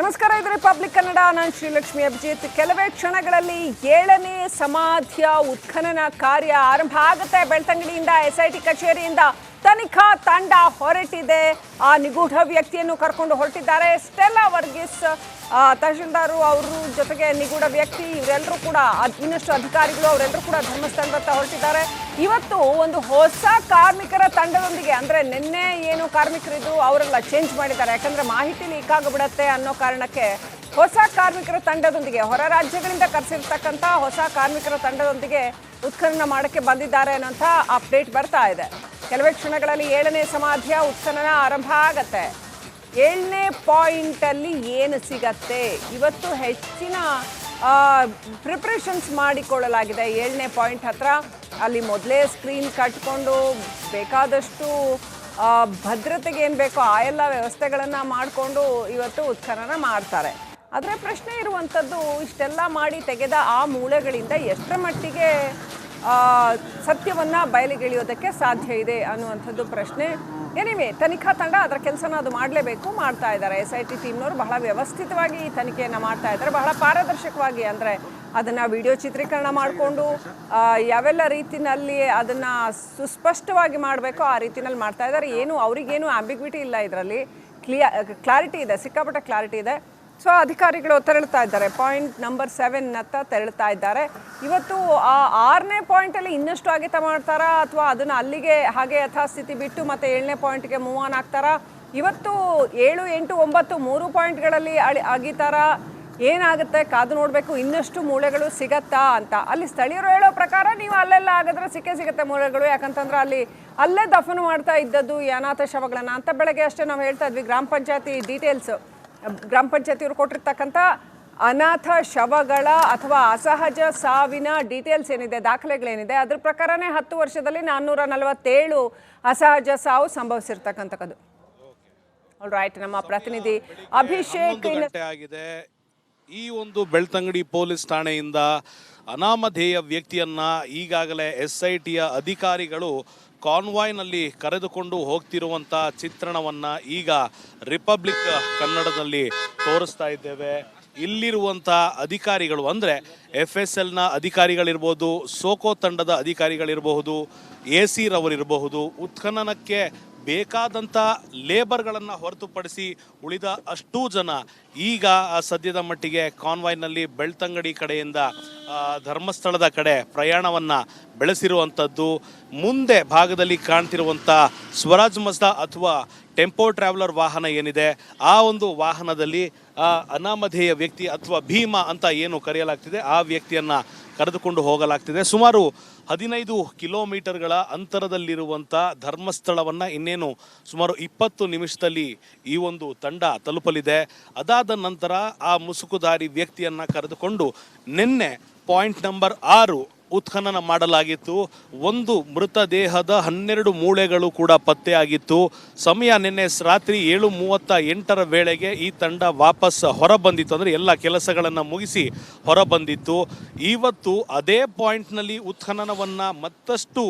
ನಮಸ್ಕಾರ, ಇದು ರಿಪಬ್ಲಿಕ್ ಕನ್ನಡ ನಾನು ಶ್ರೀಲಕ್ಷ್ಮಿ ಅಭಿಜಿತ್. ಕೆಲವೇ ಕ್ಷಣಗಳಲ್ಲಿ ಏಳನೇ ಸಮಾಧಿಯ ಉತ್ಖನನ ಕಾರ್ಯ ಆರಂಭ ಆಗುತ್ತೆ. ಬೆಳ್ತಂಗಡಿಯಿಂದ ಎಸ್ಐಟಿ ಕಚೇರಿಯಿಂದ ತನಿಖಾ ತಂಡ ಹೊರಟಿದೆ. ಆ ನಿಗೂಢ ವ್ಯಕ್ತಿಯನ್ನು ಕರ್ಕೊಂಡು ಹೊರಟಿದ್ದಾರೆ. ಸ್ಟೆಲ್ಲಾ ವರ್ಗೀಸ್ ತಹಶೀಲ್ದಾರು ಅವರು ಜೊತೆಗೆ ನಿಗೂಢ ವ್ಯಕ್ತಿ, ಇವರೆಲ್ಲರೂ ಕೂಡ ಇನ್ನಷ್ಟು ಅಧಿಕಾರಿಗಳು, ಅವರೆಲ್ಲರೂ ಕೂಡ ಧರ್ಮಸ್ಥಳದತ್ತ ಹೊರಟಿದ್ದಾರೆ. ಇವತ್ತು ಒಂದು ಹೊಸ ಕಾರ್ಮಿಕರ ತಂಡದೊಂದಿಗೆ, ಅಂದ್ರೆ ನಿನ್ನೆ ಏನು ಕಾರ್ಮಿಕರಿದ್ರು, ಅವರೆಲ್ಲ ಚೇಂಜ್ ಮಾಡಿದ್ದಾರೆ. ಯಾಕಂದರೆ ಮಾಹಿತಿ ಲೀಕ್ ಆಗಿಬಿಡತ್ತೆ ಅನ್ನೋ ಕಾರಣಕ್ಕೆ ಹೊಸ ಕಾರ್ಮಿಕರ ತಂಡದೊಂದಿಗೆ, ಹೊರ ರಾಜ್ಯಗಳಿಂದ ಕರೆಸಿರ್ತಕ್ಕಂಥ ಹೊಸ ಕಾರ್ಮಿಕರ ತಂಡದೊಂದಿಗೆ ಉತ್ಖನನ ಮಾಡಕ್ಕೆ ಬಂದಿದ್ದಾರೆ ಅನ್ನೋಂಥ ಅಪ್ಡೇಟ್ ಬರ್ತಾ ಇದೆ. ಕೆಲವೇ ಕ್ಷಣಗಳಲ್ಲಿ ಏಳನೇ ಸಮಾಧಿಯ ಉತ್ಖನನ ಆರಂಭ ಆಗತ್ತೆ. ಏಳನೇ ಪಾಯಿಂಟಲ್ಲಿ ಏನು ಸಿಗತ್ತೆ? ಇವತ್ತು ಹೆಚ್ಚಿನ ಪ್ರಿಪ್ರೇಷನ್ಸ್ ಮಾಡಿಕೊಳ್ಳಲಾಗಿದೆ ಏಳನೇ ಪಾಯಿಂಟ್ ಹತ್ರ. ಅಲ್ಲಿ ಮೊದಲೇ ಸ್ಕ್ರೀನ್ ಕಟ್ಕೊಂಡು ಬೇಕಾದಷ್ಟು ಭದ್ರತೆಗೆ ಏನು ಬೇಕೋ ಆ ಎಲ್ಲ ವ್ಯವಸ್ಥೆಗಳನ್ನು ಮಾಡಿಕೊಂಡು ಇವತ್ತು ಉತ್ಖನನ ಮಾಡ್ತಾರೆ. ಆದರೆ ಪ್ರಶ್ನೆ ಇರುವಂಥದ್ದು, ಇಷ್ಟೆಲ್ಲ ಮಾಡಿ ತೆಗೆದ ಆ ಮೂಳೆಗಳಿಂದ ಎಷ್ಟರ ಮಟ್ಟಿಗೆ ಸತ್ಯವನ್ನ ಬಯಲಿಗೆಳೆಯೋದಕ್ಕೆ ಸಾಧ್ಯ ಇದೆ ಅನ್ನುವಂಥದ್ದು ಪ್ರಶ್ನೆ. ಎನಿವೆ ತನಿಖಾ ತಂಡ ಅದರ ಕೆಲಸನ ಅದು ಮಾಡಲೇಬೇಕು, ಮಾಡ್ತಾ ಇದ್ದಾರೆ. ಎಸ್ ಐ ಟಿ ಟೀಮ್ನವರು ಬಹಳ ವ್ಯವಸ್ಥಿತವಾಗಿ ಈ ತನಿಖೆಯನ್ನು ಮಾಡ್ತಾ ಇದ್ದಾರೆ. ಬಹಳ ಪಾರದರ್ಶಕವಾಗಿ ಅಂದರೆ ಅದನ್ನು ವಿಡಿಯೋ ಚಿತ್ರೀಕರಣ ಮಾಡಿಕೊಂಡು ಯಾವೆಲ್ಲ ರೀತಿಯಲ್ಲಿ ಅದನ್ನು ಸುಸ್ಪಷ್ಟವಾಗಿ ಮಾಡಬೇಕೋ ಆ ರೀತಿನಲ್ಲಿ ಮಾಡ್ತಾ ಇದ್ದಾರೆ. ಏನು, ಅವರಿಗೇನು ಆಂಬಿಗ್ವಿಟಿ ಇಲ್ಲ ಇದರಲ್ಲಿ. ಕ್ಲಿಯರ್ ಕ್ಲಾರಿಟಿ ಇದೆ, ಸಿಕ್ಕಾಪಟ್ಟೆ ಕ್ಲಾರಿಟಿ ಇದೆ. ಸೊ ಅಧಿಕಾರಿಗಳು ತೆರಳ್ತಾ ಇದ್ದಾರೆ. ಪಾಯಿಂಟ್ ನಂಬರ್ ಸೆವೆನ್ ತೆರಳ್ತಾ ಇದ್ದಾರೆ. ಇವತ್ತು ಆ ಆರನೇ ಪಾಯಿಂಟಲ್ಲಿ ಇನ್ನಷ್ಟು ಆಗಿತ ಮಾಡ್ತಾರಾ ಅಥವಾ ಅದನ್ನು ಅಲ್ಲಿಗೆ ಹಾಗೆ ಯಥಾಸ್ಥಿತಿ ಬಿಟ್ಟು ಮತ್ತೆ ಏಳನೇ ಪಾಯಿಂಟ್ಗೆ ಮೂವ್ ಆನ್ ಆಗ್ತಾರಾ? ಇವತ್ತು ಏಳು, ಎಂಟು, ಒಂಬತ್ತು ಮೂರು ಪಾಯಿಂಟ್ಗಳಲ್ಲಿ ಅಳಿ, ಅಗಿತಾರಾ? ಏನಾಗುತ್ತೆ? ಕಾದು ನೋಡಬೇಕು. ಇನ್ನಷ್ಟು ಮೂಳೆಗಳು ಸಿಗತ್ತಾ ಅಂತ. ಅಲ್ಲಿ ಸ್ಥಳೀಯರು ಹೇಳೋ ಪ್ರಕಾರ ನೀವು ಅಲ್ಲೆಲ್ಲ ಆಗಿದ್ರೆ ಸಿಕ್ಕೇ ಸಿಗುತ್ತೆ ಮೂಳೆಗಳು. ಯಾಕಂತಂದ್ರೆ ಅಲ್ಲಿ ಅಲ್ಲೇ ದಫನು ಮಾಡ್ತಾ ಇದ್ದದ್ದು ಈ ಅನಾಥ ಶವಗಳನ್ನ ಅಂತ ಬೆಳಗ್ಗೆ ಅಷ್ಟೇ ನಾವು ಹೇಳ್ತಾ ಇದ್ವಿ. ಗ್ರಾಮ ಪಂಚಾಯತಿ ಡೀಟೇಲ್ಸ್ ಗ್ರಾಮ ಪಂಚಾಯತಿಯವರು ಕೊಟ್ಟಿರ್ತಕ್ಕಂಥ ಅನಾಥ ಶವಗಳ ಅಥವಾ ಅಸಹಜ ಸಾವಿನ ಡೀಟೇಲ್ಸ್ ಏನಿದೆ ದಾಖಲೆಗಳೇನಿದೆ ಅದ್ರ ಪ್ರಕಾರನೇ ಹತ್ತು ವರ್ಷದಲ್ಲಿ ನಾನ್ನೂರ ನಲವತ್ತೇಳು ಅಸಹಜ ಸಾವು ಸಂಭವಿಸಿರ್ತಕ್ಕಂಥದ್ದು ರೈಟ್ ನಮ್ಮ ಪ್ರತಿನಿಧಿ ಅಭಿಷೇಕ್ ಆಗಿದೆ. ಈ ಒಂದು ಬೆಳ್ತಂಗಡಿ ಪೊಲೀಸ್ ಠಾಣೆಯಿಂದ ಅನಾಮಧೇಯ ವ್ಯಕ್ತಿಯನ್ನ ಈಗಾಗಲೇ ಎಸ್ ಐ ಟಿಯ ಅಧಿಕಾರಿಗಳು ಕಾನ್ವಾಯ್ನಲ್ಲಿ ಕರೆದುಕೊಂಡು ಹೋಗ್ತಿರುವಂತ ಚಿತ್ರಣವನ್ನ ಈಗ ರಿಪಬ್ಲಿಕ್ ಕನ್ನಡದಲ್ಲಿ ತೋರಿಸ್ತಾ ಇದ್ದೇವೆ. ಇಲ್ಲಿರುವಂಥ ಅಧಿಕಾರಿಗಳು, ಅಂದ್ರೆ ಎಫ್ ಎಸ್ ಎಲ್ನ ಅಧಿಕಾರಿಗಳಿರ್ಬೋದು, ಸೋಕೋ ತಂಡದ ಅಧಿಕಾರಿಗಳಿರಬಹುದು, ಎ ಸಿ ರವರಿರಬಹುದು, ಉತ್ಖನನಕ್ಕೆ ಬೇಕಾದಂಥ ಲೇಬರ್ಗಳನ್ನು ಹೊರತುಪಡಿಸಿ ಉಳಿದ ಅಷ್ಟೂ ಜನ ಈಗ ಸದ್ಯದ ಮಟ್ಟಿಗೆ ಕಾನ್ವಾಯ್ನಲ್ಲಿ ಬೆಳ್ತಂಗಡಿ ಕಡೆಯಿಂದ ಧರ್ಮಸ್ಥಳದ ಕಡೆ ಪ್ರಯಾಣವನ್ನು ಬೆಳೆಸಿರುವಂಥದ್ದು ಮುಂದೆ ಭಾಗದಲ್ಲಿ ಕಾಣ್ತಿರುವಂಥ ಸ್ವರಾಜ್ ಮಸ್ದ ಅಥವಾ ಟೆಂಪೋ ಟ್ರಾವೆಲರ್ ವಾಹನ ಏನಿದೆ, ಆ ಒಂದು ವಾಹನದಲ್ಲಿ ಅನಾಮಧೇಯ ವ್ಯಕ್ತಿ ಅಥವಾ ಭೀಮ ಅಂತ ಏನು ಕರೆಯಲಾಗ್ತಿದೆ, ಆ ವ್ಯಕ್ತಿಯನ್ನು ಕರೆದುಕೊಂಡು ಹೋಗಲಾಗ್ತಿದೆ. ಸುಮಾರು ಹದಿನೈದು ಕಿಲೋಮೀಟರ್ಗಳ ಅಂತರದಲ್ಲಿರುವಂಥ ಧರ್ಮಸ್ಥಳವನ್ನು ಇನ್ನೇನು ಸುಮಾರು ಇಪ್ಪತ್ತು ನಿಮಿಷದಲ್ಲಿ ಈ ಒಂದು ತಂಡ ತಲುಪಲಿದೆ. ಅದಾದ ನಂತರ ಆ ಮುಸುಕುದಾರಿ ವ್ಯಕ್ತಿಯನ್ನು ಕರೆದುಕೊಂಡು ನಿನ್ನೆ ಪಾಯಿಂಟ್ ನಂಬರ್ ಆರು ಉತ್ಖನನ ಮಾಡಲಾಗಿತ್ತು. ಒಂದು ಮೃತದೇಹದ ಹನ್ನೆರಡು ಮೂಳೆಗಳು ಕೂಡ ಪತ್ತೆಯಾಗಿತ್ತು. ಸಮಯ ನಿನ್ನೆ ರಾತ್ರಿ ಏಳು ಮೂವತ್ತ ಎಂಟರ ವೇಳೆಗೆ ಈ ತಂಡ ವಾಪಸ್ ಹೊರ ಬಂದಿತ್ತು ಅಂದರೆ ಎಲ್ಲ ಕೆಲಸಗಳನ್ನು ಮುಗಿಸಿ ಹೊರಬಂದಿತ್ತು. ಇವತ್ತು ಅದೇ ಪಾಯಿಂಟ್ನಲ್ಲಿ ಉತ್ಖನನವನ್ನು ಮತ್ತಷ್ಟು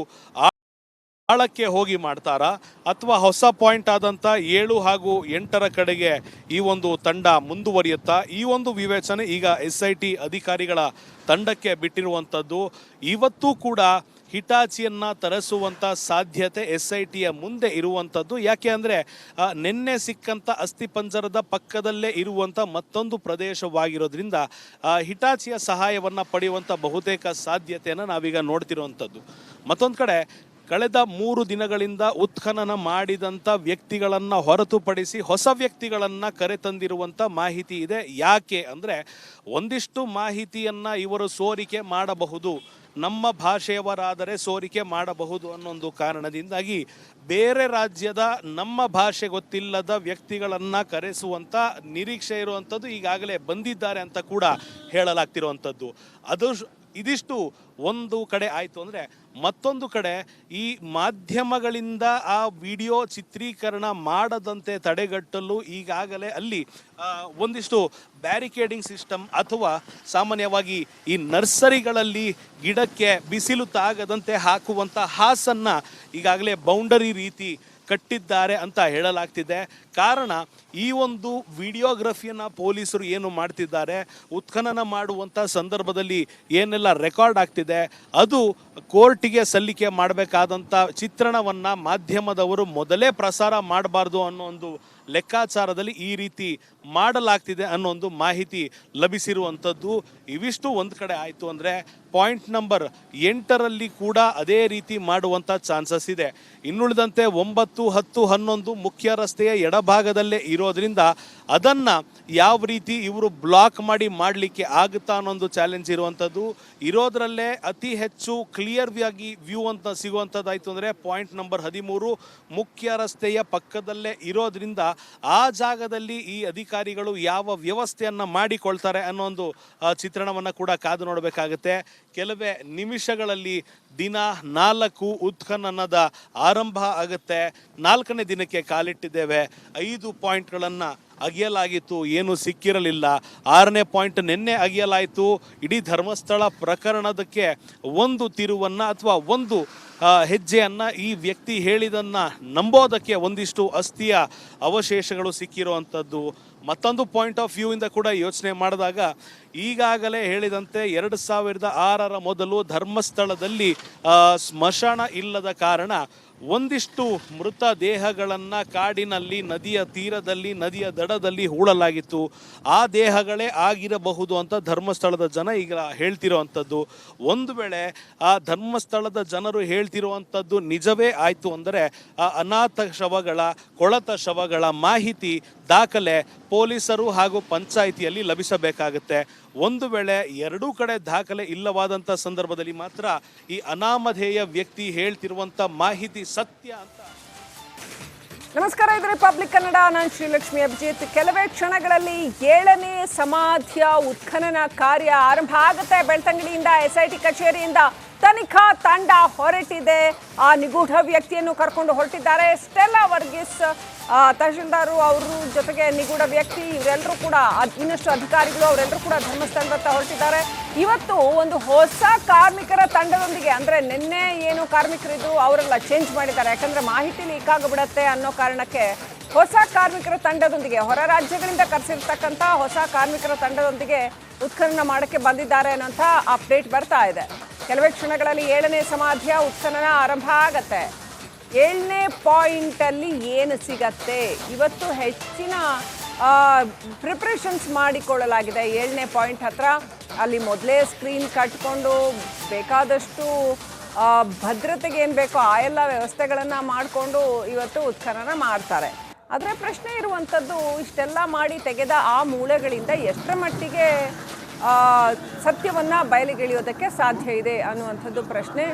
ಆಳಕ್ಕೆ ಹೋಗಿ ಮಾಡ್ತಾರಾ. ಅಥವಾ ಹೊಸ ಪಾಯಿಂಟ್ ಆದಂಥ ಏಳು ಹಾಗೂ ಎಂಟರ ಕಡೆಗೆ ಈ ಒಂದು ತಂಡ ಮುಂದುವರಿಯುತ್ತಾ, ಈ ಒಂದು ವಿವೇಚನೆ ಈಗ ಎಸ್ ಐ ಟಿ ಅಧಿಕಾರಿಗಳ ತಂಡಕ್ಕೆ ಬಿಟ್ಟಿರುವಂಥದ್ದು ಇವತ್ತೂ ಕೂಡ ಹಿಟಾಚಿಯನ್ನ ತರಿಸುವಂತ ಸಾಧ್ಯತೆ ಎಸ್ ಐ ಟಿಯ ಮುಂದೆ ಇರುವಂಥದ್ದು ಯಾಕೆ ಅಂದರೆ ನಿನ್ನೆ ಸಿಕ್ಕಂಥ ಅಸ್ಥಿಪಂಜರದ ಪಕ್ಕದಲ್ಲೇ ಇರುವಂಥ ಮತ್ತೊಂದು ಪ್ರದೇಶವಾಗಿರೋದ್ರಿಂದ ಹಿಟಾಚಿಯ ಸಹಾಯವನ್ನು ಪಡೆಯುವಂಥ ಬಹುತೇಕ ಸಾಧ್ಯತೆಯನ್ನು ನಾವೀಗ ನೋಡ್ತಿರುವಂಥದ್ದು ಮತ್ತೊಂದು ಕಡೆ ಕಳೆದ ಮೂರು ದಿನಗಳಿಂದ ಉತ್ಖನನ ಮಾಡಿದಂಥ ವ್ಯಕ್ತಿಗಳನ್ನು ಹೊರತುಪಡಿಸಿ ಹೊಸ ವ್ಯಕ್ತಿಗಳನ್ನು ಕರೆತಂದಿರುವಂಥ ಮಾಹಿತಿ ಇದೆ. ಯಾಕೆ ಅಂದರೆ ಒಂದಿಷ್ಟು ಮಾಹಿತಿಯನ್ನು ಇವರು ಸೋರಿಕೆ ಮಾಡಬಹುದು. ನಮ್ಮ ಭಾಷೆಯವರಾದರೆ ಸೋರಿಕೆ ಮಾಡಬಹುದು ಅನ್ನೊಂದು ಕಾರಣದಿಂದಾಗಿ ಬೇರೆ ರಾಜ್ಯದ ನಮ್ಮ ಭಾಷೆ ಗೊತ್ತಿಲ್ಲದ ವ್ಯಕ್ತಿಗಳನ್ನು ಕರೆಸುವಂಥ ನಿರೀಕ್ಷೆ ಇರುವಂಥದ್ದು ಈಗಾಗಲೇ ಬಂದಿದ್ದಾರೆ ಅಂತ ಕೂಡ ಹೇಳಲಾಗ್ತಿರುವಂಥದ್ದು ಅದು ಇದಿಷ್ಟು ಒಂದು ಕಡೆ ಆಯಿತು ಅಂದರೆ ಮತ್ತೊಂದು ಕಡೆ ಈ ಮಾಧ್ಯಮಗಳಿಂದ ಆ ವಿಡಿಯೋ ಚಿತ್ರೀಕರಣ ಮಾಡದಂತೆ ತಡೆಗಟ್ಟಲು ಈಗಾಗಲೇ ಅಲ್ಲಿ ಒಂದಿಷ್ಟು ಬ್ಯಾರಿಕೇಡಿಂಗ್ ಸಿಸ್ಟಮ್ ಅಥವಾ ಸಾಮಾನ್ಯವಾಗಿ ಈ ನರ್ಸರಿಗಳಲ್ಲಿ ಗಿಡಕ್ಕೆ ಬಿಸಿಲು ತಾಗದಂತೆ ಹಾಕುವಂಥ ಹಾಸನ್ನು ಈಗಾಗಲೇ ಬೌಂಡರಿ ರೀತಿ ಕಟ್ಟಿದ್ದಾರೆ ಅಂತ ಹೇಳಲಾಗ್ತಿದೆ. ಕಾರಣ ಈ ಒಂದು ವಿಡಿಯೋಗ್ರಫಿಯನ್ನು ಪೊಲೀಸರು ಏನು ಮಾಡ್ತಿದ್ದಾರೆ, ಉತ್ಖನನ ಮಾಡುವಂಥ ಸಂದರ್ಭದಲ್ಲಿ ಏನೆಲ್ಲ ರೆಕಾರ್ಡ್ ಆಗ್ತಿದೆ, ಅದು ಕೋರ್ಟಿಗೆ ಸಲ್ಲಿಕೆ ಮಾಡಬೇಕಾದಂಥ ಚಿತ್ರಣವನ್ನು ಮಾಧ್ಯಮದವರು ಮೊದಲೇ ಪ್ರಸಾರ ಮಾಡಬಾರ್ದು ಅನ್ನೋ ಒಂದು ಲೆಕ್ಕಾಚಾರದಲ್ಲಿ ಈ ರೀತಿ ಮಾಡಲಾಗ್ತಿದೆ ಅನ್ನೋ ಒಂದು ಮಾಹಿತಿ ಲಭಿಸಿರುವಂಥದ್ದು ಇವಿಷ್ಟು ಒಂದು ಕಡೆ ಆಯಿತು ಅಂದರೆ ಪಾಯಿಂಟ್ ನಂಬರ್ ಎಂಟರಲ್ಲಿ ಕೂಡ ಅದೇ ರೀತಿ ಮಾಡುವಂಥ ಚಾನ್ಸಸ್ ಇದೆ. ಇನ್ನುಳಿದಂತೆ ಒಂಬತ್ತು, ಹತ್ತು, ಹನ್ನೊಂದು ಮುಖ್ಯ ರಸ್ತೆಯ ಎಡಭಾಗದಲ್ಲೇ ಇರೋದ್ರಿಂದ ಅದನ್ನು ಯಾವ ರೀತಿ ಇವರು ಬ್ಲಾಕ್ ಮಾಡಿ ಮಾಡಲಿಕ್ಕೆ ಆಗುತ್ತಾ ಅನ್ನೋದು ಚಾಲೆಂಜ್ ಇರುವಂಥದ್ದು. ಇರೋದರಲ್ಲೇ ಅತಿ ಹೆಚ್ಚು ಕ್ಲಿಯರ್ ಆಗಿ ವ್ಯೂ ಅಂತ ಸಿಗುವಂಥದ್ದಾಯಿತು ಅಂದರೆ ಪಾಯಿಂಟ್ ನಂಬರ್ ಹದಿಮೂರು, ಮುಖ್ಯ ರಸ್ತೆಯ ಪಕ್ಕದಲ್ಲೇ ಇರೋದ್ರಿಂದ ಆ ಜಾಗದಲ್ಲಿ ಈ ಅಧಿಕಾರಿಗಳು ಯಾವ ವ್ಯವಸ್ಥೆಯನ್ನು ಮಾಡಿಕೊಳ್ತಾರೆ ಅನ್ನೋ ಒಂದು ಚಿತ್ರಣವನ್ನು ಕೂಡ ಕಾದು ನೋಡಬೇಕಾಗುತ್ತೆ. ಕೆಲವೇ ನಿಮಿಷಗಳಲ್ಲಿ ದಿನ ನಾಲ್ಕು ಉತ್ಖನನದ ಆರಂಭ ಆಗುತ್ತೆ. ನಾಲ್ಕನೇ ದಿನಕ್ಕೆ ಕಾಲಿಟ್ಟಿದ್ದೇವೆ. ಐದು ಪಾಯಿಂಟ್ಗಳನ್ನು ಅಗೆಯಲಾಗಿತ್ತು. ಏನು ಸಿಕ್ಕಿರಲಿಲ್ಲ. ಆರನೇ ಪಾಯಿಂಟ್ ನಿನ್ನೆ ಅಗೆಯಲಾಯಿತು. ಇಡೀ ಧರ್ಮಸ್ಥಳ ಪ್ರಕರಣದಕ್ಕೆ ಒಂದು ತಿರುವನ್ನು ಅಥವಾ ಒಂದು ಹೆಜ್ಜೆಯನ್ನು ಈ ವ್ಯಕ್ತಿ ಹೇಳಿದನ್ನು ನಂಬೋದಕ್ಕೆ ಒಂದಿಷ್ಟು ಅಸ್ಥಿಯ ಅವಶೇಷಗಳು ಸಿಕ್ಕಿರುವಂಥದ್ದು. ಮತ್ತೊಂದು ಪಾಯಿಂಟ್ ಆಫ್ ವ್ಯೂ ಇಂದ ಕೂಡ ಯೋಚನೆ ಮಾಡಿದಾಗ, ಈಗಾಗಲೇ ಹೇಳಿದಂತೆ ಎರಡು ಸಾವಿರದ ಆರರ ಮೊದಲು ಧರ್ಮಸ್ಥಳದಲ್ಲಿ ಸ್ಮಶಾನ ಇಲ್ಲದ ಕಾರಣ ಒಂದಿಷ್ಟು ಮೃತ ದೇಹಗಳನ್ನು ಕಾಡಿನಲ್ಲಿ, ನದಿಯ ತೀರದಲ್ಲಿ, ನದಿಯ ದಡದಲ್ಲಿ ಹೂಳಲಾಗಿತ್ತು. ಆ ದೇಹಗಳೇ ಆಗಿರಬಹುದು ಅಂತ ಧರ್ಮಸ್ಥಳದ ಜನ ಈಗ ಹೇಳ್ತಿರೋವಂಥದ್ದು. ಒಂದು ವೇಳೆ, ಆ ಧರ್ಮಸ್ಥಳದ ಜನರು ಹೇಳ್ತಿರುವಂಥದ್ದು ನಿಜವೇ ಆಯಿತು ಅಂದರೆ, ಆ ಅನಾಥ ಶವಗಳ, ಕೊಳತ ಶವಗಳ ಮಾಹಿತಿ ದಾಖಲೆ ಪೊಲೀಸರು ಹಾಗೂ ಪಂಚಾಯಿತಿಯಲ್ಲಿ ಲಭಿಸಬೇಕಾಗುತ್ತೆ. ಒಂದು ವೇಳೆ ಎರಡೂ ಕಡೆ ದಾಖಲೆ ಇಲ್ಲವಾದಂಥ ಸಂದರ್ಭದಲ್ಲಿ ಮಾತ್ರ ಈ ಅನಾಮಧೇಯ ವ್ಯಕ್ತಿ ಹೇಳ್ತಿರುವಂಥ ಮಾಹಿತಿ ಸತ್ಯ ಅಂತ. ನಮಸ್ಕಾರ, ಇದು ರಿಪಬ್ಲಿಕ್ ಕನ್ನಡ ನಾನು ಶ್ರೀಲಕ್ಷ್ಮಿ ಅಭಿಜಿತ್. ಕೆಲವೇ ಕ್ಷಣಗಳಲ್ಲಿ ಏಳನೇ ಸಮಾಧಿಯ ಉತ್ಖನನ ಕಾರ್ಯ ಆರಂಭ ಆಗುತ್ತೆ. ಬೆಳ್ತಂಗಡಿಯಿಂದ ಎಸ್ಐಟಿ ಕಚೇರಿಯಿಂದ. ತನಿಖಾ ತಂಡ ಹೊರಟಿದೆ. ಆ ನಿಗೂಢ ವ್ಯಕ್ತಿಯನ್ನು ಕರ್ಕೊಂಡು ಹೊರಟಿದ್ದಾರೆ. ಸ್ಟೆಲ್ಲಾ ವರ್ಗೀಸ್ ತಹಶೀಲ್ದಾರು ಅವರು ಜೊತೆಗೆ ನಿಗೂಢ ವ್ಯಕ್ತಿ ಇವರೆಲ್ಲರೂ ಕೂಡ ಇನ್ನಷ್ಟು ಅಧಿಕಾರಿಗಳು ಅವರೆಲ್ಲರೂ ಕೂಡ ಧರ್ಮಸ್ಥಳದತ್ತ ಹೊರಟಿದ್ದಾರೆ. ಇವತ್ತು ಒಂದು ಹೊಸ ಕಾರ್ಮಿಕರ ತಂಡದೊಂದಿಗೆ, ಅಂದ್ರೆ ನಿನ್ನೆ ಏನು ಕಾರ್ಮಿಕರಿದ್ರು ಅವರೆಲ್ಲ ಚೇಂಜ್ ಮಾಡಿದ್ದಾರೆ. ಯಾಕಂದರೆ ಮಾಹಿತಿ ಲೀಕ್ ಆಗಿಬಿಡತ್ತೆ ಅನ್ನೋ ಕಾರಣಕ್ಕೆ ಹೊಸ ಕಾರ್ಮಿಕರ ತಂಡದೊಂದಿಗೆ, ಹೊರ ರಾಜ್ಯಗಳಿಂದ ಕರೆಸಿರ್ತಕ್ಕಂಥ ಹೊಸ ಕಾರ್ಮಿಕರ ತಂಡದೊಂದಿಗೆ ಉತ್ಖನನ ಮಾಡಕ್ಕೆ ಬಂದಿದ್ದಾರೆ ಅನ್ನೋಂಥ ಅಪ್ಡೇಟ್ ಬರ್ತಾ ಇದೆ. ಕೆಲವೇ ಕ್ಷಣಗಳಲ್ಲಿ ಏಳನೇ ಸಮಾಧಿಯ ಉತ್ಖನನ ಆರಂಭ ಆಗತ್ತೆ. ಏಳನೇ ಪಾಯಿಂಟಲ್ಲಿ ಏನು ಸಿಗತ್ತೆ? ಇವತ್ತು ಹೆಚ್ಚಿನ ಪ್ರಿಪ್ರೇಷನ್ಸ್ ಮಾಡಿಕೊಳ್ಳಲಾಗಿದೆ. ಏಳನೇ ಪಾಯಿಂಟ್ ಹತ್ರ ಅಲ್ಲಿ ಮೊದಲೇ ಸ್ಕ್ರೀನ್ ಕಟ್ಕೊಂಡು ಬೇಕಾದಷ್ಟು ಭದ್ರತೆಗೆ ಏನು ಬೇಕೋ ಆ ಎಲ್ಲ ವ್ಯವಸ್ಥೆಗಳನ್ನು ಮಾಡಿಕೊಂಡು ಇವತ್ತು ಉತ್ಖನನ ಮಾಡ್ತಾರೆ. ಆದರೆ ಪ್ರಶ್ನೆ ಇರುವಂಥದ್ದು ಇಷ್ಟೆಲ್ಲ ಮಾಡಿ ತೆಗೆದ ಆ ಮೂಳೆಗಳಿಂದ ಎಷ್ಟರ ಮಟ್ಟಿಗೆ ಸತ್ಯವನ್ನ ಬಯಲಿಗೆಳೆಯೋದಕ್ಕೆ ಸಾಧ್ಯ ಇದೆ ಅನ್ನುವಂಥದ್ದು ಪ್ರಶ್ನೆ.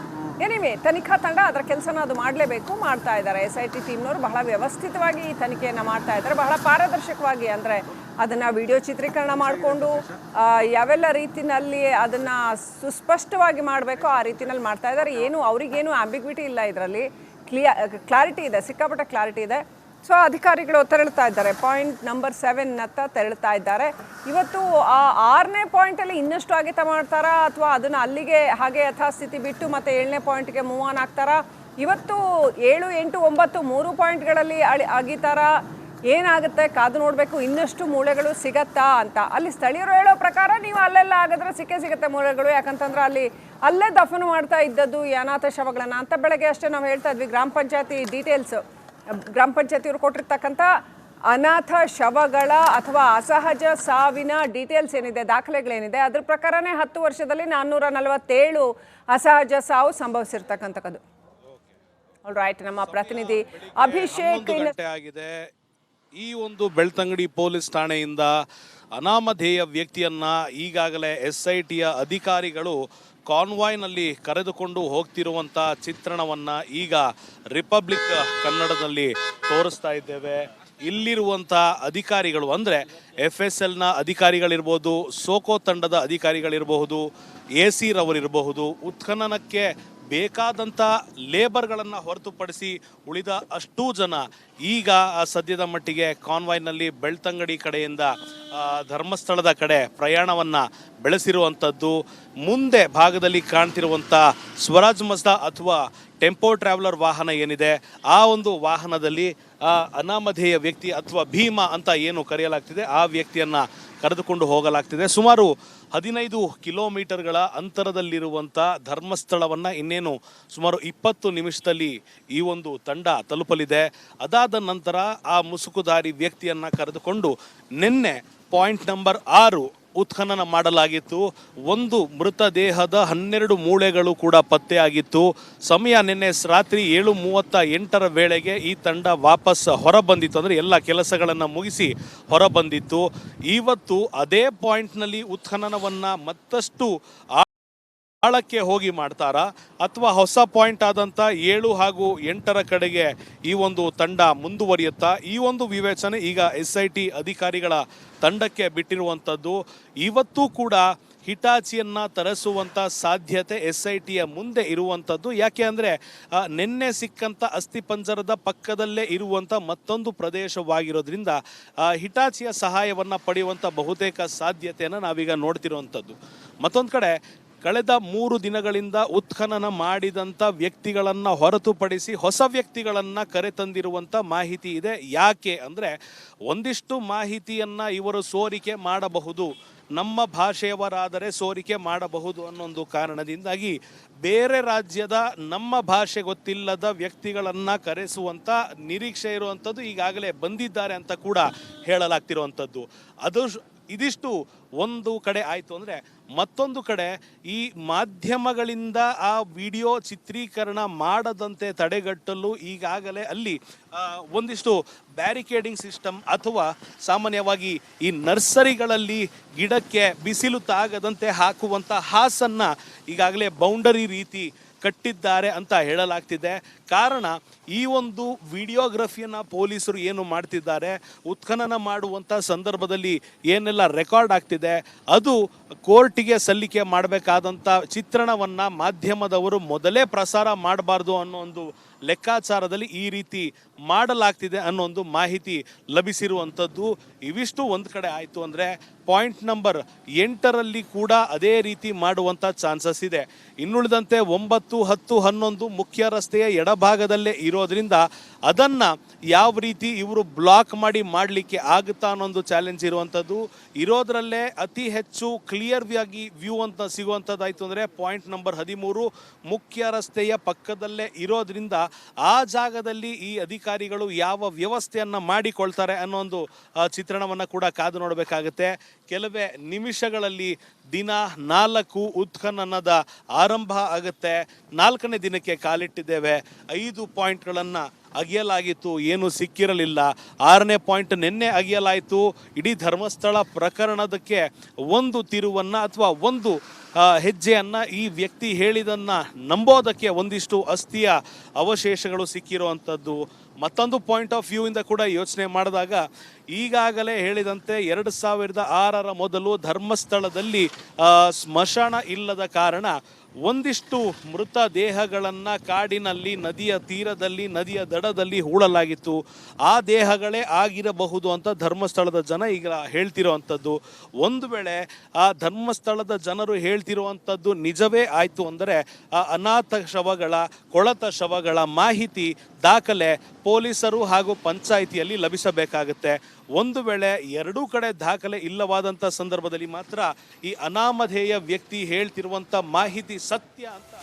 ಎನಿವೆ, ತನಿಖಾ ತಂಡ ಅದರ ಕೆಲಸನ ಅದು ಮಾಡಲೇಬೇಕು ಮಾಡ್ತಾ ಇದ್ದಾರೆ. ಎಸ್ ಐ ಟಿ ಟೀಮ್ನವರು ಬಹಳ ವ್ಯವಸ್ಥಿತವಾಗಿ ಈ ತನಿಖೆಯನ್ನು ಮಾಡ್ತಾ ಇದ್ದಾರೆ. ಬಹಳ ಪಾರದರ್ಶಕವಾಗಿ ಅಂದರೆ ಅದನ್ನು ವಿಡಿಯೋ ಚಿತ್ರೀಕರಣ ಮಾಡಿಕೊಂಡು ಯಾವೆಲ್ಲ ರೀತಿನಲ್ಲಿ ಅದನ್ನು ಸುಸ್ಪಷ್ಟವಾಗಿ ಮಾಡಬೇಕು ಆ ರೀತಿನಲ್ಲಿ ಮಾಡ್ತಾ ಇದ್ದಾರೆ. ಏನು, ಅವರಿಗೇನು ಆಂಬಿಗ್ವಿಟಿ ಇಲ್ಲ ಇದರಲ್ಲಿ. ಕ್ಲಿಯರ್ ಕ್ಲಾರಿಟಿ ಇದೆ, ಸಿಕ್ಕಾಪಟ್ಟೆ ಕ್ಲಾರಿಟಿ ಇದೆ. ಸೊ ಅಧಿಕಾರಿಗಳು ತೆರಳುತ್ತಾ ಇದ್ದಾರೆ. ಪಾಯಿಂಟ್ ನಂಬರ್ ಸೆವೆನ್ ತೆರಳ್ತಾ ಇದ್ದಾರೆ. ಇವತ್ತು ಆ ಆರನೇ ಪಾಯಿಂಟಲ್ಲಿ ಇನ್ನಷ್ಟು ಆಗಿತ ಮಾಡ್ತಾರಾ? ಅಥವಾ ಅದನ್ನು ಅಲ್ಲಿಗೆ ಹಾಗೆ ಯಥಾಸ್ಥಿತಿ ಬಿಟ್ಟು ಮತ್ತೆ ಏಳನೇ ಪಾಯಿಂಟ್ಗೆ ಮೂವ್ ಆನ್ ಆಗ್ತಾರಾ? ಇವತ್ತು ಏಳು, ಎಂಟು, ಒಂಬತ್ತು ಮೂರು ಪಾಯಿಂಟ್ಗಳಲ್ಲಿ ಅಳಿ, ಅಗಿತಾರಾ? ಏನಾಗುತ್ತೆ? ಕಾದು ನೋಡಬೇಕು. ಇನ್ನಷ್ಟು ಮೂಳೆಗಳು ಸಿಗತ್ತಾ ಅಂತ. ಅಲ್ಲಿ ಸ್ಥಳೀಯರು ಹೇಳೋ ಪ್ರಕಾರ ನೀವು ಅಲ್ಲೆಲ್ಲ ಆಗಿದ್ರೆ ಸಿಕ್ಕೇ ಸಿಗುತ್ತೆ ಮೂಳೆಗಳು. ಯಾಕಂತಂದ್ರೆ ಅಲ್ಲಿ ಅಲ್ಲೇ ದಫನು ಮಾಡ್ತಾ ಇದ್ದದ್ದು ಈ ಅನಾಥ ಶವಗಳನ್ನ ಅಂತ ಬೆಳಗ್ಗೆ ಅಷ್ಟೇ ನಾವು ಹೇಳ್ತಾ ಇದ್ವಿ. ಗ್ರಾಮ ಪಂಚಾಯತಿ ಡೀಟೇಲ್ಸ್ ಗ್ರಾಮ ಪಂಚಾಯತಿಯವರು ಕೊಟ್ಟಿರ್ತಕ್ಕಂಥ ಅನಾಥ ಶವಗಳ ಅಥವಾ ಅಸಹಜ ಸಾವಿನ ಡೀಟೇಲ್ಸ್ ಏನಿದೆ ದಾಖಲೆಗಳೇನಿದೆ ಅದ್ರ ಪ್ರಕಾರನೇ ಹತ್ತು ವರ್ಷದಲ್ಲಿ ನಾನ್ನೂರ ನಲವತ್ತೇಳು ಅಸಹಜ ಸಾವು ಸಂಭವಿಸಿರ್ತಕ್ಕಂಥದ್ದು ರೈಟ್ ನಮ್ಮ ಪ್ರತಿನಿಧಿ ಅಭಿಷೇಕ್ ಆಗಿದೆ. ಈ ಒಂದು ಬೆಳ್ತಂಗಡಿ ಪೊಲೀಸ್ ಠಾಣೆಯಿಂದ ಅನಾಮಧೇಯ ವ್ಯಕ್ತಿಯನ್ನ ಈಗಾಗಲೇ ಎಸ್ ಐ ಟಿಯ ಅಧಿಕಾರಿಗಳು ಕಾನ್ವಾಯ್ನಲ್ಲಿ ಕರೆದುಕೊಂಡು ಹೋಗ್ತಿರುವಂಥ ಚಿತ್ರಣವನ್ನು ಈಗ ರಿಪಬ್ಲಿಕ್ ಕನ್ನಡದಲ್ಲಿ ತೋರಿಸ್ತಾ ಇದ್ದೇವೆ. ಇಲ್ಲಿರುವಂಥ ಅಧಿಕಾರಿಗಳು, ಅಂದರೆ ಎಫ್ ಎಸ್ ಎಲ್ನ ಅಧಿಕಾರಿಗಳಿರ್ಬೋದು, ಸೋಕೋ ತಂಡದ ಅಧಿಕಾರಿಗಳಿರಬಹುದು, ಎ ಸಿ ರವರಿರಬಹುದು, ಉತ್ಖನನಕ್ಕೆ ಬೇಕಾದಂಥ ಲೇಬರ್ಗಳನ್ನು ಹೊರತುಪಡಿಸಿ ಉಳಿದ ಅಷ್ಟೂ ಜನ ಈಗ ಸದ್ಯದ ಮಟ್ಟಿಗೆ ಕಾನ್ವಾಯ್ನಲ್ಲಿ ಬೆಳ್ತಂಗಡಿ ಕಡೆಯಿಂದ ಧರ್ಮಸ್ಥಳದ ಕಡೆ ಪ್ರಯಾಣವನ್ನು ಬೆಳೆಸಿರುವಂಥದ್ದು. ಮುಂದೆ ಭಾಗದಲ್ಲಿ ಕಾಣ್ತಿರುವಂಥ ಸ್ವರಾಜ್ ಮಸ್ದ ಅಥವಾ ಟೆಂಪೋ ಟ್ರಾವೆಲರ್ ವಾಹನ ಏನಿದೆ, ಆ ಒಂದು ವಾಹನದಲ್ಲಿ ಅನಾಮಧೇಯ ವ್ಯಕ್ತಿ ಅಥವಾ ಭೀಮ ಅಂತ ಏನು ಕರೆಯಲಾಗ್ತಿದೆ, ಆ ವ್ಯಕ್ತಿಯನ್ನು ಕರೆದುಕೊಂಡು ಹೋಗಲಾಗ್ತಿದೆ. ಸುಮಾರು ಹದಿನೈದು ಕಿಲೋಮೀಟರ್ಗಳ ಅಂತರದಲ್ಲಿರುವಂಥ ಧರ್ಮಸ್ಥಳವನ್ನು ಇನ್ನೇನು ಸುಮಾರು ಇಪ್ಪತ್ತು ನಿಮಿಷದಲ್ಲಿ ಈ ಒಂದು ತಂಡ ತಲುಪಲಿದೆ. ಅದಾದ ನಂತರ ಆ ಮುಸುಕುದಾರಿ ವ್ಯಕ್ತಿಯನ್ನು ಕರೆದುಕೊಂಡು ನಿನ್ನೆ ಪಾಯಿಂಟ್ ನಂಬರ್ ಆರು ಉತ್ಖನನ ಮಾಡಲಾಗಿತ್ತು. ಒಂದು ಮೃತದೇಹದ ಹನ್ನೆರಡು ಮೂಳೆಗಳು ಕೂಡ ಪತ್ತೆಯಾಗಿತ್ತು. ಸಮಯ ನಿನ್ನೆ ರಾತ್ರಿ ಏಳು ಮೂವತ್ತ ಎಂಟರ ವೇಳೆಗೆ ಈ ತಂಡ ವಾಪಸ್ ಹೊರ ಬಂದಿತ್ತು ಅಂದರೆ ಎಲ್ಲ ಕೆಲಸಗಳನ್ನು ಮುಗಿಸಿ ಹೊರಬಂದಿತ್ತು. ಇವತ್ತು ಅದೇ ಪಾಯಿಂಟ್ನಲ್ಲಿ ಉತ್ಖನನವನ್ನು ಮತ್ತಷ್ಟು ಆಳಕ್ಕೆ ಹೋಗಿ ಮಾಡ್ತಾರಾ? ಅಥವಾ ಹೊಸ ಪಾಯಿಂಟ್ ಆದಂಥ ಏಳು ಹಾಗೂ ಎಂಟರ ಕಡೆಗೆ ಈ ಒಂದು ತಂಡ ಮುಂದುವರಿಯುತ್ತಾ? ಈ ಒಂದು ವಿವೇಚನೆ ಈಗ ಎಸ್ ಐ ಟಿ ಅಧಿಕಾರಿಗಳ ತಂಡಕ್ಕೆ ಬಿಟ್ಟಿರುವಂಥದ್ದು. ಇವತ್ತೂ ಕೂಡ ಹಿಟಾಚಿಯನ್ನು ತರಿಸುವಂಥ ಸಾಧ್ಯತೆ ಎಸ್ ಐ ಟಿಯ ಮುಂದೆ ಇರುವಂಥದ್ದು. ಯಾಕೆ ಅಂದರೆ ನಿನ್ನೆ ಸಿಕ್ಕಂಥ ಅಸ್ಥಿಪಂಜರದ ಪಕ್ಕದಲ್ಲೇ ಇರುವಂಥ ಮತ್ತೊಂದು ಪ್ರದೇಶವಾಗಿರೋದ್ರಿಂದ ಹಿಟಾಚಿಯ ಸಹಾಯವನ್ನು ಪಡೆಯುವಂಥ ಬಹುತೇಕ ಸಾಧ್ಯತೆಯನ್ನು ನಾವೀಗ ನೋಡ್ತಿರುವಂಥದ್ದು. ಮತ್ತೊಂದು ಕಡೆ ಕಳೆದ ಮೂರು ದಿನಗಳಿಂದ ಉತ್ಖನನ ಮಾಡಿದಂಥ ವ್ಯಕ್ತಿಗಳನ್ನು ಹೊರತುಪಡಿಸಿ ಹೊಸ ವ್ಯಕ್ತಿಗಳನ್ನು ಕರೆತಂದಿರುವಂಥ ಮಾಹಿತಿ ಇದೆ. ಯಾಕೆ ಅಂದರೆ ಒಂದಿಷ್ಟು ಮಾಹಿತಿಯನ್ನು ಇವರು ಸೋರಿಕೆ ಮಾಡಬಹುದು. ನಮ್ಮ ಭಾಷೆಯವರಾದರೆ ಸೋರಿಕೆ ಮಾಡಬಹುದು ಅನ್ನೊಂದು ಕಾರಣದಿಂದಾಗಿ ಬೇರೆ ರಾಜ್ಯದ ನಮ್ಮ ಭಾಷೆ ಗೊತ್ತಿಲ್ಲದ ವ್ಯಕ್ತಿಗಳನ್ನು ಕರೆಸುವಂಥ ನಿರೀಕ್ಷೆ ಇರುವಂಥದ್ದು ಈಗಾಗಲೇ ಬಂದಿದ್ದಾರೆ ಅಂತ ಕೂಡ ಹೇಳಲಾಗ್ತಿರುವಂಥದ್ದು ಅದು ಇದಿಷ್ಟು ಒಂದು ಕಡೆ ಆಯಿತು ಅಂದರೆ ಮತ್ತೊಂದು ಕಡೆ ಈ ಮಾಧ್ಯಮಗಳಿಂದ ಆ ವಿಡಿಯೋ ಚಿತ್ರೀಕರಣ ಮಾಡದಂತೆ ತಡೆಗಟ್ಟಲು ಈಗಾಗಲೇ ಅಲ್ಲಿ ಒಂದಿಷ್ಟು ಬ್ಯಾರಿಕೇಡಿಂಗ್ ಸಿಸ್ಟಮ್ ಅಥವಾ ಸಾಮಾನ್ಯವಾಗಿ ಈ ನರ್ಸರಿಗಳಲ್ಲಿ ಗಿಡಕ್ಕೆ ಬಿಸಿಲು ತಾಗದಂತೆ ಹಾಕುವಂಥ ಹಾಸನ್ನು ಈಗಾಗಲೇ ಬೌಂಡರಿ ರೀತಿ ಕಟ್ಟಿದ್ದಾರೆ ಅಂತ ಹೇಳಲಾಗ್ತಿದೆ. ಕಾರಣ ಈ ಒಂದು ವಿಡಿಯೋಗ್ರಫಿಯನ್ನು ಪೊಲೀಸರು ಏನು ಮಾಡ್ತಿದ್ದಾರೆ, ಉತ್ಖನನ ಮಾಡುವಂಥ ಸಂದರ್ಭದಲ್ಲಿ ಏನೆಲ್ಲ ರೆಕಾರ್ಡ್ ಆಗ್ತಿದೆ, ಅದು ಕೋರ್ಟಿಗೆ ಸಲ್ಲಿಕೆ ಮಾಡಬೇಕಾದಂಥ ಚಿತ್ರಣವನ್ನು ಮಾಧ್ಯಮದವರು ಮೊದಲೇ ಪ್ರಸಾರ ಮಾಡಬಾರ್ದು ಅನ್ನೋ ಒಂದು ಲೆಕ್ಕಾಚಾರದಲ್ಲಿ ಈ ರೀತಿ ಮಾಡಲಾಗ್ತಿದೆ ಅನ್ನೋ ಒಂದು ಮಾಹಿತಿ ಲಭಿಸಿರುವಂಥದ್ದು ಇವಿಷ್ಟು ಒಂದು ಕಡೆ ಆಯಿತು ಅಂದರೆ ಪಾಯಿಂಟ್ ನಂಬರ್ ಎಂಟರಲ್ಲಿ ಕೂಡ ಅದೇ ರೀತಿ ಮಾಡುವಂಥ ಚಾನ್ಸಸ್ ಇದೆ. ಇನ್ನುಳಿದಂತೆ ಒಂಬತ್ತು, ಹತ್ತು, ಹನ್ನೊಂದು ಮುಖ್ಯ ರಸ್ತೆಯ ಎಡಭಾಗದಲ್ಲೇ ಇರೋದ್ರಿಂದ ಅದನ್ನು ಯಾವ ರೀತಿ ಇವರು ಬ್ಲಾಕ್ ಮಾಡಿ ಮಾಡಲಿಕ್ಕೆ ಆಗುತ್ತಾ ಅನ್ನೋದು ಚಾಲೆಂಜ್ ಇರುವಂಥದ್ದು. ಇರೋದರಲ್ಲೇ ಅತಿ ಹೆಚ್ಚು ಕ್ಲಿಯರ್ ಆಗಿ ವ್ಯೂ ಅಂತ ಸಿಗುವಂಥದ್ದಾಯಿತು ಅಂದರೆ ಪಾಯಿಂಟ್ ನಂಬರ್ ಹದಿಮೂರು, ಮುಖ್ಯ ರಸ್ತೆಯ ಪಕ್ಕದಲ್ಲೇ ಇರೋದ್ರಿಂದ ಆ ಜಾಗದಲ್ಲಿ ಈ ಅಧಿಕಾರಿಗಳು ಯಾವ ವ್ಯವಸ್ಥೆಯನ್ನು ಮಾಡಿಕೊಳ್ತಾರೆ ಅನ್ನೋ ಒಂದು ಚಿತ್ರಣವನ್ನು ಕೂಡ ಕಾದು ನೋಡಬೇಕಾಗುತ್ತೆ. ಕೆಲವೇ ನಿಮಿಷಗಳಲ್ಲಿ ದಿನ ನಾಲ್ಕು ಉತ್ಖನನದ ಆರಂಭ ಆಗುತ್ತೆ. ನಾಲ್ಕನೇ ದಿನಕ್ಕೆ ಕಾಲಿಟ್ಟಿದ್ದೇವೆ. ಐದು ಪಾಯಿಂಟ್ಗಳನ್ನು ಅಗೆಯಲಾಗಿತ್ತು. ಏನು ಸಿಕ್ಕಿರಲಿಲ್ಲ. ಆರನೇ ಪಾಯಿಂಟ್ ನಿನ್ನೆ ಅಗೆಯಲಾಯಿತು. ಇಡೀ ಧರ್ಮಸ್ಥಳ ಪ್ರಕರಣದಕ್ಕೆ ಒಂದು ತಿರುವನ್ನು ಅಥವಾ ಒಂದು ಹೆಜ್ಜೆಯನ್ನು ಈ ವ್ಯಕ್ತಿ ಹೇಳಿದನ್ನು ನಂಬೋದಕ್ಕೆ ಒಂದಿಷ್ಟು ಅಸ್ಥಿಯ ಅವಶೇಷಗಳು ಸಿಕ್ಕಿರುವಂಥದ್ದು ಮತ್ತೊಂದು ಪಾಯಿಂಟ್ ಆಫ್ ವ್ಯೂ ಇಂದ ಕೂಡ ಯೋಚನೆ ಮಾಡಿದಾಗ ಈಗಾಗಲೇ ಹೇಳಿದಂತೆ ಎರಡು ಸಾವಿರದ ಆರರ ಮೊದಲು ಧರ್ಮಸ್ಥಳದಲ್ಲಿ ಸ್ಮಶಾನ ಇಲ್ಲದ ಕಾರಣ ಒಂದಿಷ್ಟು ಮೃತ ದೇಹಗಳನ್ನು ಕಾಡಿನಲ್ಲಿ, ನದಿಯ ತೀರದಲ್ಲಿ, ನದಿಯ ದಡದಲ್ಲಿ ಹೂಳಲಾಗಿತ್ತು. ಆ ದೇಹಗಳೇ ಆಗಿರಬಹುದು ಅಂತ ಧರ್ಮಸ್ಥಳದ ಜನ ಈಗ ಹೇಳ್ತಿರೋವಂಥದ್ದು. ಒಂದು ವೇಳೆ, ಆ, ಧರ್ಮಸ್ಥಳದ ಜನರು ಹೇಳ್ತಿರುವಂಥದ್ದು ನಿಜವೇ ಆಯಿತು ಅಂದರೆ, ಆ, ಅನಾಥ ಶವಗಳ, ಕೊಳತ ಶವಗಳ ಮಾಹಿತಿ ದಾಖಲೆ ಪೊಲೀಸರು ಹಾಗೂ ಪಂಚಾಯಿತಿಯಲ್ಲಿ ಲಭಿಸಬೇಕಾಗುತ್ತೆ. ಒಂದು ವೇಳೆ ಎರಡೂ ಕಡೆ ದಾಖಲೆ ಇಲ್ಲವಾದಂಥ ಸಂದರ್ಭದಲ್ಲಿ ಮಾತ್ರ ಈ ಅನಾಮಧೇಯ ವ್ಯಕ್ತಿ ಹೇಳ್ತಿರುವಂಥ ಮಾಹಿತಿ ಸತ್ಯ ಅಂತ